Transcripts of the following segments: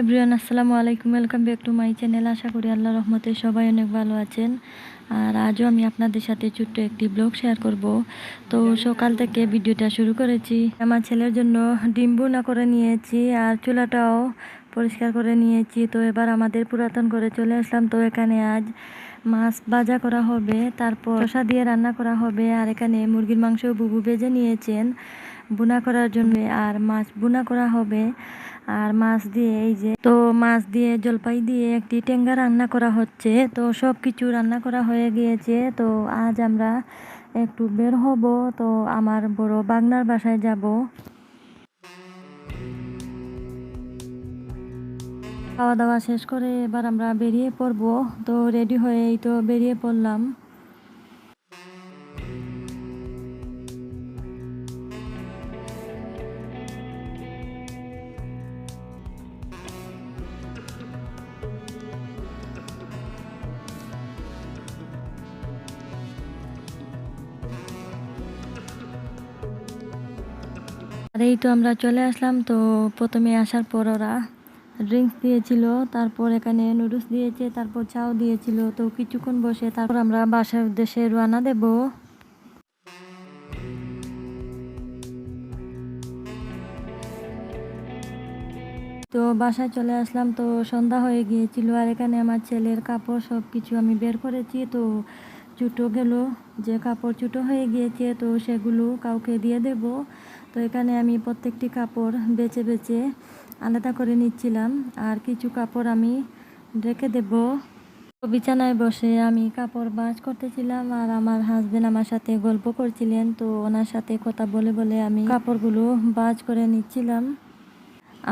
Everyone, আসসালামু আলাইকুম। Welcome back to my channel আশা করি আল্লাহ রহমতে সবাই অনেক ভালো আছেন। আর আজও আমি আপনাদের সাথে ছোট্ট একটি ব্লগ শেয়ার করব। তো সকাল থেকে ভিডিওটা শুরু করেছি। আমার ছেলের জন্য ডিম বুনা করে নিয়েছি আর চুলাটাও পরিষ্কার করে নিয়েছি। তো এবার আমাদের পুরাতন করে চলে আসলাম। তো এখানে আজ মাছ ভাজা করা হবে, তারপর শসা দিয়ে রান্না করা হবে, আর এখানে মুরগির মাংস বুবু ভেজে নিয়েছেন বুনা করার জন্য। আর মাছ বুনা করা হবে আর মাছ দিয়ে এই যে, তো মাছ দিয়ে জলপাই দিয়ে একটি টেঙ্গা রান্না করা হচ্ছে। তো সব কিছু রান্না করা হয়ে গিয়েছে। তো আজ আমরা একটু বের হব। তো আমার বড় বাগনার বাসায় যাব। খাওয়া দাওয়া শেষ করে এবার আমরা বেরিয়ে পড়ব। তো রেডি হয়েই তো বেরিয়ে পড়লাম। এই তো আমরা চলে আসলাম, তো প্রথমে আসার পর ওরা ড্রিঙ্কস দিয়েছিল, তারপর এখানে নুডলস দিয়েছে, তারপর চাও দিয়েছিল। তো কিছুক্ষণ বসে তারপর আমরা বাসার উদ্দেশ্যে রওনা দেব। তো বাসায় চলে আসলাম, তো সন্ধ্যা হয়ে গিয়েছিল আর এখানে আমার ছেলের কাপড় সব কিছু আমি বের করেছি। তো চুটো গেল, যে কাপড় চুটো হয়ে গিয়েছে, তো সেগুলো কাউকে দিয়ে দেব। তো এখানে আমি প্রত্যেকটি কাপড় বেছে বেছে আলাদা করে নিচ্ছিলাম। আর কিছু কাপড় আমি রেখে দেব। বিছানায় বসে আমি কাপড় বাজ করতেছিলাম আর আমার হাজবেন্ড আমার সাথে গল্প করছিলেন। তো ওনার সাথে কথা বলে বলে আমি কাপড়গুলো বাজ করে নিচ্ছিলাম।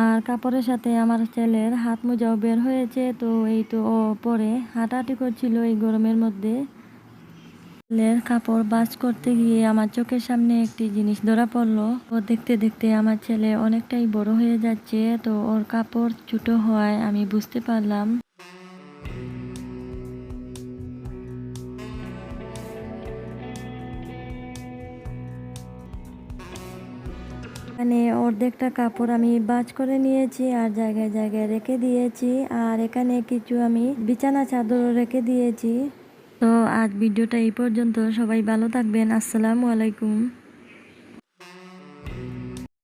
আর কাপড়ের সাথে আমার ছেলের হাত মোজাও বের হয়েছে। তো এই তো ও পরে হাঁটাহাঁটি করছিল এই গরমের মধ্যে। ছেলের কাপড় বাজ করতে গিয়ে আমার চোখের সামনে একটি জিনিস ধরা পড়ল। ও দেখতে দেখতে আমার ছেলে অনেকটাই বড় হয়ে যাচ্ছে, তো ওর কাপড় ছোটো হওয়ায় আমি বুঝতে পারলাম। এখানে অর্ধেকটা কাপড় আমি বাজ করে নিয়েছি আর জায়গায় জায়গায় রেখে দিয়েছি, আর এখানে কিছু আমি বিছানা চাদর রেখে দিয়েছি। তো আজ ভিডিওটা এই পর্যন্ত। সবাই ভালো থাকবেন। আসসালামু আলাইকুম।